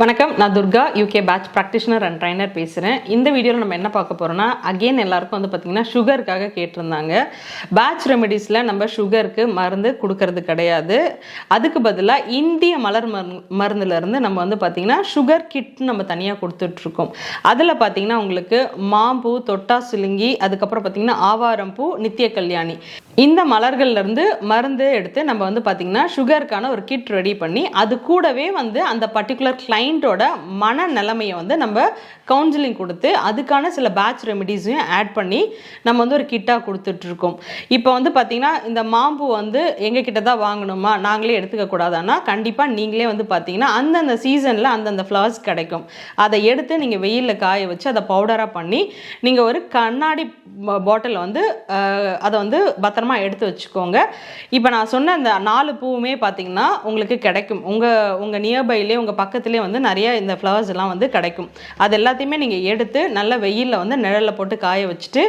வணக்கம் நான் Durga UK Bach practitioner and trainer பேசுகிறேன் இந்த வீடியோவில் நம்ம என்ன பார்க்க போகிறோம்னா அகெயின் எல்லாருக்கும் வந்து பார்த்திங்கன்னா சுகருக்காக கேட்டிருந்தாங்க. பேட்ச் ரெமெடிஸில் நம்ம சுகருக்கு மருந்து கொடுக்கறது கிடையாது. அதுக்கு பதிலாக இந்திய மலர் மருந்து மருந்துலேருந்து நம்ம வந்து பார்த்திங்கன்னா சுகர் கிட் நம்ம தனியாக கொடுத்துட்ருக்கோம். அதில் பார்த்திங்கன்னா உங்களுக்கு மாம்பூ தொட்டா சிலுங்கி அதுக்கப்புறம் பார்த்திங்கன்னா ஆவாரம்பூ நித்திய கல்யாணி. இந்த மலர்கள்லேருந்து மருந்து எடுத்து நம்ம வந்து பார்த்திங்கன்னா சுகருக்கான ஒரு கிட் ரெடி பண்ணி அது கூடவே வந்து அந்த பர்டிகுலர் கிளைண்ட்டோட மன நிலைமையை வந்து நம்ம கவுன்சிலிங் கொடுத்து அதுக்கான சில பேட்ச் ரெமிடிஸையும் ஆட் பண்ணி நம்ம வந்து ஒரு கிட்டாக கொடுத்துட்ருக்கோம். இப்போ வந்து பார்த்திங்கன்னா இந்த மாம்பூ வந்து எங்கள் கிட்ட தான் வாங்கணுமா? நாங்களே எடுத்துக்கக்கூடாதுன்னா கண்டிப்பாக நீங்களே வந்து பார்த்திங்கன்னா அந்தந்த சீசனில் அந்தந்த ஃப்ளவர்ஸ் கிடைக்கும். அதை எடுத்து நீங்கள் வெயிலில் காய வச்சு அதை பவுடராக பண்ணி நீங்கள் ஒரு கண்ணாடி பாட்டில் வந்து அதை வந்து பத்திரமா எடுத்து வச்சுக்கோங்க. இப்போ நான் சொன்ன அந்த நாலு பூவுமே பார்த்தீங்கன்னா உங்களுக்கு கிடைக்கும். உங்கள் உங்கள் நியர்பைலேயே உங்கள் பக்கத்துலேயே வந்து நிறைய இந்த ஃப்ளவர்ஸ் எல்லாம் வந்து கிடைக்கும். அது எல்லாத்தையுமே நீங்கள் எடுத்து நல்லா வெயிலில் வந்து நிழலில் போட்டு காய வச்சுட்டு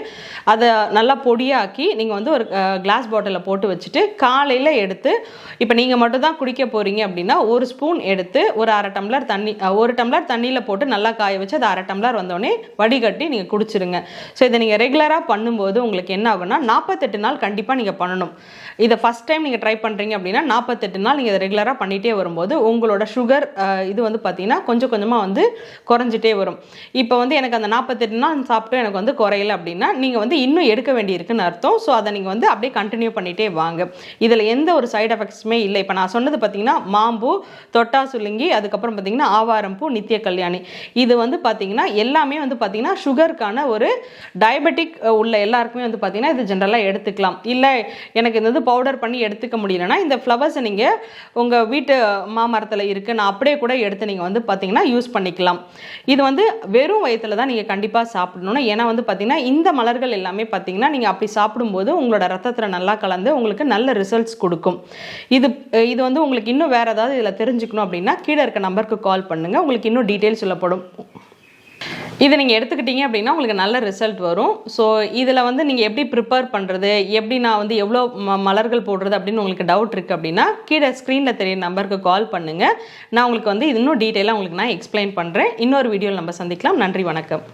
அதை நல்லா பொடியாக்கி நீங்கள் வந்து ஒரு கிளாஸ் பாட்டிலில் போட்டு வச்சுட்டு காலையில் எடுத்து இப்போ நீங்கள் மட்டும் தான் குடிக்க போகிறீங்க அப்படின்னா ஒரு ஸ்பூன் எடுத்து ஒரு அரை டம்ளர் தண்ணி ஒரு டம்ளர் தண்ணியில் போட்டு நல்லா காய வச்சு அது அரை டம்ளர் வந்தோடனே வடிகட்டி நீங்கள் குடிச்சிருங்க. ஸோ இதை நீங்கள் ரெகுலராக பண்ணும்போது உங்களுக்கு என்ன ஆகும்னா நாற்பத்தெட்டு நாள் கண்டிப்பாக நீங்கள் பண்ணணும். இதை ஃபஸ்ட் டைம் நீங்கள் ட்ரை பண்ணுறீங்க அப்படின்னா நாற்பத்தெட்டு நாள் நீங்கள் இதை ரெகுலராக பண்ணிகிட்டே வரும்போது உங்களோட சுகர் இது வந்து பார்த்தீங்கன்னா கொஞ்சம் கொஞ்சமாக வந்து குறைஞ்சிட்டே வரும். இப்போ வந்து எனக்கு அந்த நாற்பத்தெட்டு நாள் சாப்பிட்டு எனக்கு வந்து குறையல அப்படின்னா நீங்கள் வந்து இன்னும் எடுக்க வேண்டியிருக்குன்னு அர்த்தம். ஸோ அதை நீங்கள் வந்து அப்படியே கண்டினியூ பண்ணிகிட்டே வாங்க. இதில் எந்த ஒரு சைடு எஃபெக்ட்ஸுமே இல்லை. இப்போ நான் சொன்னது பார்த்தீங்கன்னா மாம்பூ தொட்டா சுலுங்கி அதுக்கப்புறம் பார்த்தீங்கன்னா ஆவாரம்பூ நித்திய கல்யாணி. இது வந்து பார்த்தீங்கன்னா எல்லாமே வந்து பார்த்தீங்கன்னா சுகருக்கான ஒரு டயபெட்டிக் உள்ள எல்லாருக்குமே வந்து பார்த்தீங்கன்னா இது ஜென்ரலாக எடுத்துக்கலாம். இல்லை இல்லை. எனக்கு இந்த இது பவுடர் பண்ணி எடுத்துக்க முடியலன்னா இந்த ஃப்ளவர்ஸை நீங்கள் உங்கள் வீட்டு மாமரத்தில் இருக்குது நான் அப்படியே கூட எடுத்து நீங்கள் வந்து பார்த்தீங்கன்னா யூஸ் பண்ணிக்கலாம். இது வந்து வெறும் வயத்தில் தான் நீங்கள் கண்டிப்பாக சாப்பிடணும் ஏன்னா வந்து பார்த்தீங்கன்னா இந்த மலர்கள் எல்லாமே பார்த்தீங்கன்னா நீங்கள் அப்படி சாப்பிடும்போது உங்களோட ரத்தத்தில் நல்லா கலந்து உங்களுக்கு நல்ல ரிசல்ட்ஸ் கொடுக்கும். இது இது வந்து உங்களுக்கு இன்னும் வேறு ஏதாவது இதில் தெரிஞ்சுக்கணும் அப்படின்னா கீழே இருக்க நம்பருக்கு கால் பண்ணுங்கள் உங்களுக்கு இன்னும் டீட்டெயில்ஸ் சொல்லப்படும். இதை நீங்கள் எடுத்துக்கிட்டீங்க அப்படின்னா உங்களுக்கு நல்ல ரிசல்ட் வரும். ஸோ இதில் வந்து நீங்கள் எப்படி ப்ரிப்பேர் பண்ணுறது எப்படி நான் வந்து எவ்வளோ ம மலர்கள் போடுறது அப்படின்னு உங்களுக்கு டவுட் இருக்குது அப்படின்னா கீழே ஸ்க்ரீனில் தெரிய நம்பருக்கு கால் பண்ணுங்கள் நான் உங்களுக்கு வந்து இன்னும் டீட்டெயிலாக உங்களுக்கு நான் எக்ஸ்பிளைன் பண்ணுறேன் இன்னொரு வீடியோவில் நம்ம சந்திக்கலாம். நன்றி வணக்கம்.